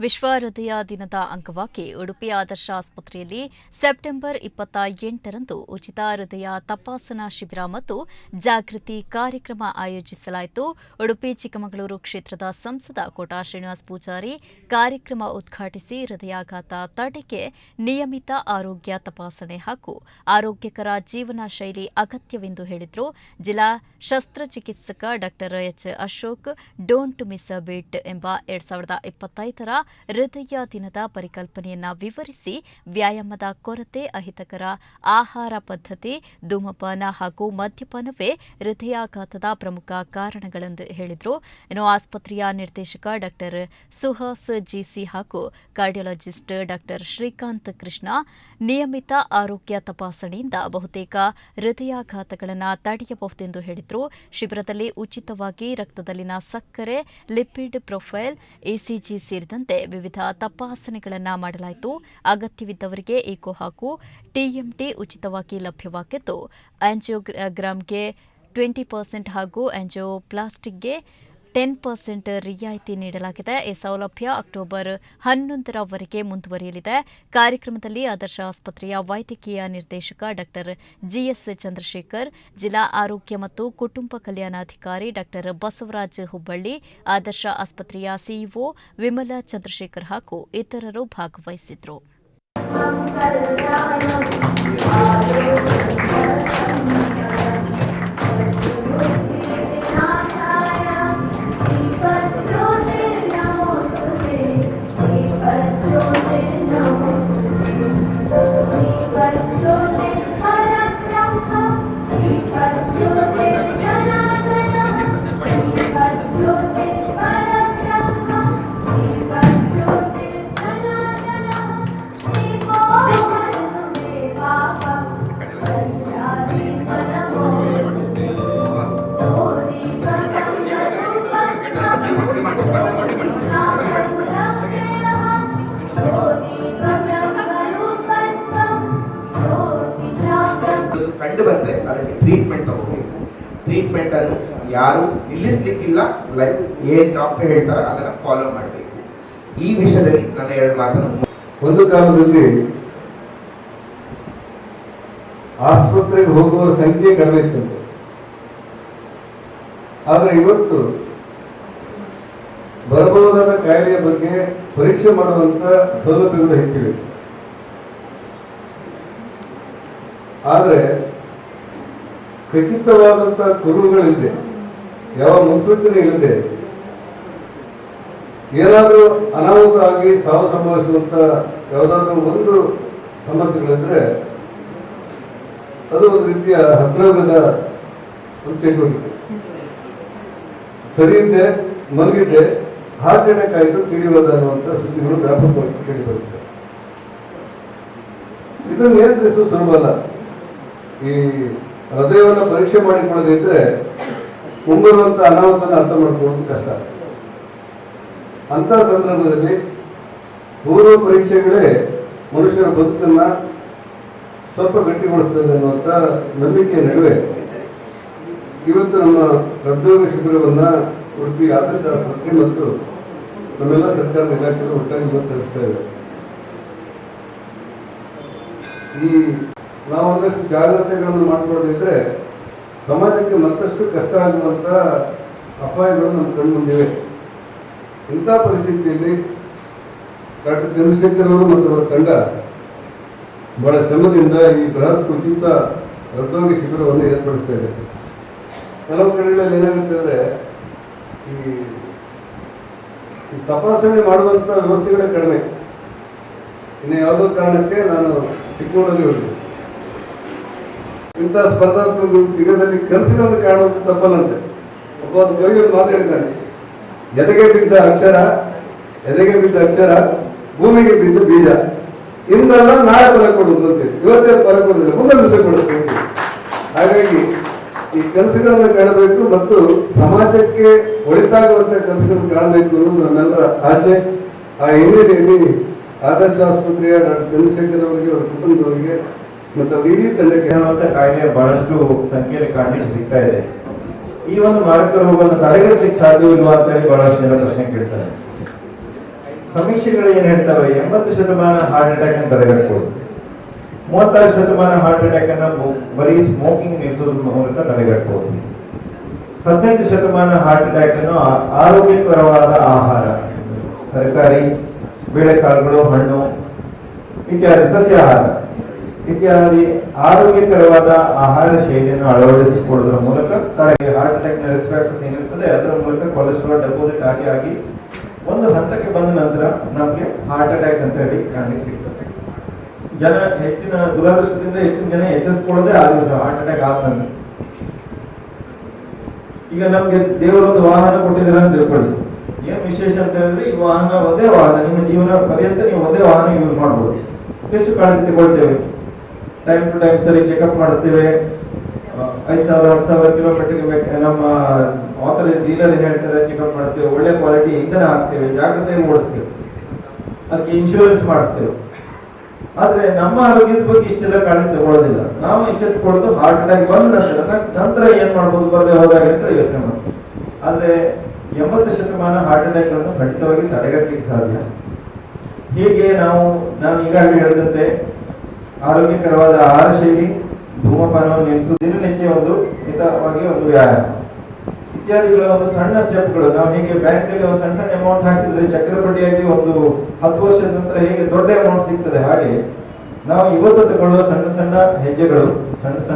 ವಿಶ್ವ ಹೃದಯ ದಿನದ ಅಂಗವಾಗಿ ಉಡುಪಿ ಆದರ್ಶ ಆಸ್ಪತ್ರೆಯಲ್ಲಿ ಸೆಪ್ಟೆಂಬರ್ ಇಪ್ಪತ್ತ ಎಂಟರಂದು ಉಚಿತ ಹೃದಯ ತಪಾಸಣಾ ಶಿಬಿರ ಮತ್ತು ಜಾಗೃತಿ ಕಾರ್ಯಕ್ರಮ ಆಯೋಜಿಸಲಾಯಿತು. ಉಡುಪಿ ಚಿಕ್ಕಮಗಳೂರು ಕ್ಷೇತ್ರದ ಸಂಸದ ಕೋಟಾ ಶ್ರೀನಿವಾಸ್ ಪೂಜಾರಿ ಕಾರ್ಯಕ್ರಮ ಉದ್ಘಾಟಿಸಿ ಹೃದಯಾಘಾತ ತಡೆಗೆ ನಿಯಮಿತ ಆರೋಗ್ಯ ತಪಾಸಣೆ ಹಾಗೂ ಆರೋಗ್ಯಕರ ಜೀವನ ಶೈಲಿ ಅಗತ್ಯವೆಂದು ಹೇಳಿದರು. ಜಿಲ್ಲಾ ಶಸ್ತ್ರಚಿಕಿತ್ಸಕ doctor H Ashok don't miss a bit ಎಂಬ ಎರಡ್ ಸಾವಿರದ ಇಪ್ಪತ್ತೈದರ ಹೃದಯ ದಿನದ ಪರಿಕಲ್ಪನೆಯನ್ನ ವಿವರಿಸಿ ವ್ಯಾಯಾಮದ ಕೊರತೆ ಅಹಿತಕರ ಆಹಾರ ಪದ್ಧತಿ, ಧೂಮಪಾನ ಹಾಗೂ ಮದ್ಯಪಾನವೇ ಹೃದಯಾಘಾತದ ಪ್ರಮುಖ ಕಾರಣಗಳೆಂದು ಹೇಳಿದರು. ಇನ್ನು ಆಸ್ಪತ್ರೆಯ ನಿರ್ದೇಶಕ ಡಾಕ್ಟರ್ ಸುಹಾಸ್ ಜಿಸಿ ಹಾಗೂ ಕಾರ್ಡಿಯಾಲಜಿಸ್ಟ್ ಡಾಕ್ಟರ್ ಶ್ರೀಕಾಂತ್ ಕೃಷ್ಣ ನಿಯಮಿತ ಆರೋಗ್ಯ ತಪಾಸಣೆಯಿಂದ ಬಹುತೇಕ ಹೃದಯಾಘಾತಗಳನ್ನು ತಡೆಯಬಹುದೆಂದು ಹೇಳಿದರು. ಶಿಬಿರದಲ್ಲಿ ಉಚಿತವಾಗಿ ರಕ್ತದಲ್ಲಿನ ಸಕ್ಕರೆ, ಲಿಪಿಡ್ ಪ್ರೊಫೈಲ್ ಎಸಿಜಿ ಸೇರಿದಂತೆ ವಿವಿಧ ತಪಾಸಣೆಗಳನ್ನು ಮಾಡಲಾಯಿತು. ಅಗತ್ಯವಿದ್ದವರಿಗೆ ಏಕೋ ಹಾಗೂ ಟಿಎಂಟಿ ಉಚಿತವಾಗಿ ಲಭ್ಯವಾಗಿದ್ದು ಆಂಜಿಯೋಗ್ರಾಮ್ಗೆ ಟ್ವೆಂಟಿ ಪರ್ಸೆಂಟ್ ಹಾಗೂ ಆಂಜಿಯೋಪ್ಲಾಸ್ಟಿಕ್ಗೆ ಟೆನ್ ಪರ್ಸೆಂಟ್ ರಿಯಾಯಿತಿ ನೀಡಲಾಗಿದೆ. ಈ ಸೌಲಭ್ಯ ಅಕ್ಟೋಬರ್ ಹನ್ನೊಂದರವರೆಗೆ ಮುಂದುವರಿಯಲಿದೆ. ಕಾರ್ಯಕ್ರಮದಲ್ಲಿ ಆದರ್ಶ ಆಸ್ಪತ್ರೆಯ ವೈದ್ಯಕೀಯ ನಿರ್ದೇಶಕ ಡಾಕ್ಟರ್ ಜಿಎಸ್ ಚಂದ್ರಶೇಖರ್, ಜಿಲ್ಲಾ ಆರೋಗ್ಯ ಮತ್ತು ಕುಟುಂಬ ಕಲ್ಯಾಣಾಧಿಕಾರಿ ಡಾಕ್ಟರ್ ಬಸವರಾಜ್ ಹುಬ್ಬಳ್ಳಿ, ಆದರ್ಶ ಆಸ್ಪತ್ರೆಯ ಸಿಇಒ ವಿಮಲಾ ಚಂದ್ರಶೇಖರ್ ಹಾಗೂ ಇತರರು ಭಾಗವಹಿಸಿದ್ರು ಕಂಡು ಬಂದ್ರೆ ಅದಕ್ಕೆ ಟ್ರೀಟ್ಮೆಂಟ್ ತಗೋಬೇಕು. ಟ್ರೀಟ್ಮೆಂಟ್ ಅನ್ನು ಯಾರು ನಿಲ್ಲಿಸ್ಲಿಕ್ಕಿಲ್ಲ ಲೈಕ್ ಏನ್ ಡಾಕ್ಟರ್ ಹೇಳ್ತಾರ ಅದನ್ನ ಫಾಲೋ ಮಾಡಬೇಕು. ಈ ವಿಷಯದಲ್ಲಿ ನನ್ನ ಎರಡು ಮಾತನ್ನು ಒಂದು ಕಾಲದಲ್ಲಿ ಆಸ್ಪತ್ರೆಗೆ ಹೋಗುವ ಸಂಖ್ಯೆ ಕಡಿಮೆ ಇತ್ತು. ಆದರೆ ಇವತ್ತು ಬರಬಹುದಾದ ಕಾಯಿಲೆಯ ಬಗ್ಗೆ ಪರೀಕ್ಷೆ ಮಾಡುವಂತ ಸೌಲಭ್ಯಗಳು ಹೆಚ್ಚಿವೆ. ಆದರೆ ಖಚಿತವಾದಂತ ಕುರುಗಳಿದೆ ಯಾವ ಮುನ್ಸೂಚನೆ ಇಲ್ಲದೆ ಏನಾದರೂ ಅನಾಹುತ ಆಗಿ ಸಾವು ಸಂಭವಿಸುವಂತ ಯಾವುದಾದ್ರೂ ಒಂದು ಸಮಸ್ಯೆಗಳಿದ್ರೆ ಅದು ಒಂದು ರೀತಿಯ ಹೃದ್ರೋಗದ ಒಂದು ಚಟುವಟಿಕೆ. ಸರಿ ಇದ್ದೆ ಮಲಗಿದ್ದೆ ಹಾರ್ಟ್ ಆಯಿತು ತೀರಿಯೋದ ಅನ್ನುವಂಥ ಸುದ್ದಿಗಳು ವ್ಯಾಪಕವಾಗಿ ಕೇಳಿಬರುತ್ತೆ ಇದು ಇದನ್ನು ಸುಲಭ ಅಲ್ಲ ಈ ಹೃದಯವನ್ನು ಪರೀಕ್ಷೆ ಮಾಡಿಕೊಳ್ಳದೇ ಇದ್ರೆ ಮುಂಬರುವಂತ ಅನಾಹುತನ ಅರ್ಥ ಮಾಡ್ಕೊಳ್ಳೋದು ಕಷ್ಟ. ಅಂತ ಸಂದರ್ಭದಲ್ಲಿ ಪೂರ್ವ ಪರೀಕ್ಷೆಗಳೇ ಮನುಷ್ಯರ ಬದುಕನ್ನ ಸ್ವಲ್ಪ ಗಟ್ಟಿಗೊಳಿಸ್ತದೆ ಅನ್ನುವಂಥ ನಂಬಿಕೆಯ ನಡುವೆ ಇವತ್ತು ನಮ್ಮ ಹೃದಯೋಗ ಶಿಬಿರವನ್ನ ಉಡುಪಿ ಆದರ್ಶ ಆಸ್ಪತ್ರೆ ಮತ್ತು ನಮ್ಮೆಲ್ಲ ಸರ್ಕಾರದ ಇಲಾಖೆಗಳು ಒಟ್ಟಾಗಿ ಇವತ್ತು ನಡೆಸ್ತಾ ಈ ನಾವು ಒಂದಷ್ಟು ಜಾಗ್ರತೆಗಳನ್ನು ಮಾಡ್ಕೊಳ್ಳದಿದ್ರೆ ಸಮಾಜಕ್ಕೆ ಮತ್ತಷ್ಟು ಕಷ್ಟ ಆಗುವಂಥ ಅಪಾಯಗಳು ನಮ್ಮ ಕಣ್ಮುಂದಿವೆ ಇಂಥ ಪರಿಸ್ಥಿತಿಯಲ್ಲಿ ಡಾಕ್ಟರ್ ಚಂದ್ರಶೇಖರ್ ಅವರು ಮತ್ತು ಅವರ ತಂಡ ಬಹಳ ಶ್ರಮದಿಂದ ಈ ಬೃಹತ್ ಉಚಿತ ರದ್ದೋಗಿ ಶಿಬಿರವನ್ನು ಏರ್ಪಡಿಸ್ತಾ ಇದೆ. ಕೆಲವು ಕಡೆಗಳಲ್ಲಿ ಏನಾಗುತ್ತೆ ಅಂದ್ರೆ ಈ ತಪಾಸಣೆ ಮಾಡುವಂತ ವ್ಯವಸ್ಥೆಗಳೇ ಕಡಿಮೆ. ಇನ್ನು ಯಾವುದೋ ಕಾರಣಕ್ಕೆ ನಾನು ಚಿಕ್ಕಮಗಳೂರಲ್ಲಿ ಹೋಗಿದ್ದೆ ಇಂಥ ಸ್ಪರ್ಧಾತ್ಮಕ ಯುಗದಲ್ಲಿ ಕನಸುಗಳನ್ನು ಕಾಣುವಂಥ ತಪ್ಪಲ್ಲಂತೆ. ಒಬ್ಬ ಅದು ಕವಿ ಒಂದು ಮಾತಾಡಿದ್ದಾನೆ. ಎದೆಗೆ ಬಿದ್ದ ಅಕ್ಷರ, ಎದೆಗೆ ಬಿದ್ದ ಅಕ್ಷರ, ಭೂಮಿಗೆ ಬಿದ್ದ ಬೀಜ. ಇಂದಲ್ಲ ನಾಳೆ ಫಲ ಕೊಡುವುದು ಅಂತೇಳಿ ಇವತ್ತೇ ಫಲ ಕೊಡುದಿಲ್ಲ ಮುಂದೆ ದಿವಸ ಕೊಡುತ್ತೆ ಹಾಗಾಗಿ ಈ ಕನಸುಗಳನ್ನು ಕಾಣಬೇಕು ಮತ್ತು ಸಮಾಜಕ್ಕೆ ಒಳಿತಾಗುವಂತ ಕನಸುಗಳನ್ನು ಕಾಣಬೇಕು ಅನ್ನೋದು ನನ್ನೆಲ್ಲರ ಆಸೆ. ಆ ಹಿನ್ನೆಲೆಯಲ್ಲಿ ಆದರ್ಶ ಆಸ್ಪತ್ರೆಯ ಡಾಕ್ಟರ್ ಚಂದ್ರಶೇಖರ್ ಅವರಿಗೆ, ಅವರ ಕುಟುಂಬದವರಿಗೆ, ಮತ್ತು ಅವ್ರ ಇಡೀ ತಂಡಕ್ಕೆ ಕಾಯಿಲೆ ಬಹಳಷ್ಟು ಸಂಖ್ಯೆಯಲ್ಲಿ ಕಾಣಲಿಕ್ಕೆ ಸಿಗ್ತಾ ಇದೆ. ಈ ಒಂದು ಮಾರಕ ರೋಗವನ್ನು ತಡೆಗಟ್ಟಲಿಕ್ಕೆ ಸಾಧ್ಯವಿಲ್ಲ ಅಂತ ಹೇಳಿ ಬಹಳಷ್ಟು ಜನ ಪ್ರಶ್ನೆ ಕೇಳ್ತಾರೆ. ಸಮೀಕ್ಷೆಗಳು ಏನು ಹೇಳ್ತವೆ? ಎಂಬತ್ತು ಶತಮಾನ ಹಾರ್ಟ್ ಅಟ್ಯಾಕ್ ಅನ್ನು ತಡೆಗಟ್ಟಬಹುದು ಮೂವತ್ತಾರು ಶತಮಾನ ಹಾರ್ಟ್ ಅಟ್ಯಾಕ್ ಅನ್ನು ಬರೀ ಸ್ಮೋಕಿಂಗ್ ನಿಲ್ಲಿಸೋದ್ರ ಮೂಲಕ ತಡೆಗಟ್ಟಬಹುದು ಹದಿನೆಂಟು ಶತಮಾನ ಹಾರ್ಟ್ ಅಟ್ಯಾಕ್ ಅನ್ನು ಆರೋಗ್ಯಕರವಾದ ಆಹಾರ, ತರಕಾರಿ, ಬೇಳೆಕಾಳುಗಳು, ಹಣ್ಣು ಇತ್ಯಾದಿ, ಸಸ್ಯಾಹಾರ ಇತ್ಯಾದಿ ಆರೋಗ್ಯಕರವಾದ ಆಹಾರ ಶೈಲಿಯನ್ನು ಅಳವಡಿಸಿಕೊಳ್ಳುವುದರ ಮೂಲಕ ತಡೆಗೆ ಹಾರ್ಟ್ ಅಟ್ಯಾಕ್ನ ರಿಸ್ಕ್ ಫ್ಯಾಕ್ಟರ್ಸ್ ಏನಿರ್ತದೆ ಅದರ ಮೂಲಕ ಕೊಲೆಸ್ಟ್ರಾಲ್ ಡೆಪಾಸಿಟ್ ಆಗಿ ಆಗಿ ಒಂದು ಹಂತಕ್ಕೆ ಬಂದ ನಂತರ ನಮಗೆ ಹಾರ್ಟ್ ಅಟ್ಯಾಕ್ ಅಂತ ಹೇಳಿ ಕಾಣಲಿಕ್ಕೆ ಸಿಗ್ತದೆ. ಜನ ಹೆಚ್ಚಿನ ದುರಾದೃಷ್ಟದಿಂದ ಹೆಚ್ಚಿನ ಜನ ಎಚ್ಚೆತ್ಕೊಳ್ಳೋದೇ ಆ ದಿವಸ ಹಾರ್ಟ್ ಅಟ್ಯಾಕ್ ಆದ ನಂತರ ಈಗ ನಮ್ಗೆ ದೇವರೊಂದು ವಾಹನ ಕೊಟ್ಟಿದ್ದಾರೆ ಅಂತ ತಿಳ್ಕೊಳ್ಳಿ. ಏನ್ ವಿಶೇಷ ಅಂತ ಹೇಳಿದ್ರೆ, ಈ ವಾಹನ ಒಂದೇ ವಾಹನ, ನಿಮ್ಮ ಜೀವನ ಪರ್ಯಂತ ನೀವು ಒಂದೇ ವಾಹನ ಯೂಸ್ ಮಾಡ್ಬೋದು. ಎಷ್ಟು ಕಾಳಜಿ ತಗೊಳ್ತೇವೆ? ಟೈಮ್ ಟು ಟೈಮ್ ಸರಿ ಚೆಕಪ್ ಮಾಡಿಸ್ತೇವೆ. ಐದು ಐದ್ ಸಾವಿರ, ಹತ್ತು ಸಾವಿರ ಕಿಲೋಮೀಟರ್ಗೆ ನಮ್ಮ ಆಥರೈಸ್ ಡೀಲರ್ ಏನ್ ಹೇಳ್ತಾರೆ ಚೆಕಪ್ ಮಾಡಿಸ್ತೇವೆ. ಒಳ್ಳೆ ಕ್ವಾಲಿಟಿ ಇಂಧನ ಹಾಕ್ತೇವೆ. ಜಾಗ್ರತೆ ಓಡಿಸ್ತೇವೆ. ಅದಕ್ಕೆ ಇನ್ಶೂರೆನ್ಸ್ ಮಾಡಿಸ್ತೇವೆ. ಆದ್ರೆ ನಮ್ಮ ಆರೋಗ್ಯದ ಬಗ್ಗೆ ಇಷ್ಟೆಲ್ಲ ಕಾಳಜಿ ತಗೊಳ್ಳೋದಿಲ್ಲ. ನಾವು ಎಚ್ಚೆತ್ತುಕೊಳ್ಳೋದು ಹಾರ್ಟ್ ಅಟ್ಯಾಕ್ ಬಂದ ನಂತರ ನಂತರ ಏನ್ ಮಾಡ್ಬೋದು, ಬರದೆ ಹೋದಾಗ ಅಂತ ಯೋಚನೆ ಮಾಡ್ತೀವಿ. ಆದ್ರೆ ಎಂಬತ್ತು ಶತಮಾನ ಹಾರ್ಟ್ ಅಟ್ಯಾಕ್ಗಳನ್ನು ಖಂಡಿತವಾಗಿ ತಡೆಗಟ್ಟಲಿಕ್ಕೆ ಸಾಧ್ಯ. ಹೀಗೆ ನಾವು, ನಾನು ಈಗಾಗಲೇ ಹೇಳಿದಂತೆ ಆರೋಗ್ಯಕರವಾದ ಆಹಾರ ಶೈಲಿ, ಧೂಮಪಾನವನ್ನು ನಿಲ್ಲಿಸುವುದು ದಿನನಿತ್ಯ ಒಂದು ಹಿತವಾಗಿ ಒಂದು ವ್ಯಾಯಾಮ. ಇತ್ಯಾದಿಗಳ ಒಂದು ಸಣ್ಣ ಸ್ಟೆಪ್ಗಳು. ನಾವು ಹೇಗೆ ಬ್ಯಾಂಕ್ ಅಲ್ಲಿ ಒಂದು ಸಣ್ಣ ಸಣ್ಣ ಅಮೌಂಟ್ ಹಾಕಿದ್ರೆ ಚಕ್ರಬಡ್ಡಿಯಾಗಿ ಒಂದು ಹತ್ತು ವರ್ಷದ ನಂತರ ಹೇಗೆ ದೊಡ್ಡ ಅಮೌಂಟ್ ಸಿಗ್ತದೆ ಹಾಗೆ ನಾವು ಇವತ್ತು ತಗೊಳ್ಳುವ ಸಣ್ಣ ಸಣ್ಣ ಹೆಜ್ಜೆಗಳು, ಸಣ್ಣ ಸಣ್ಣ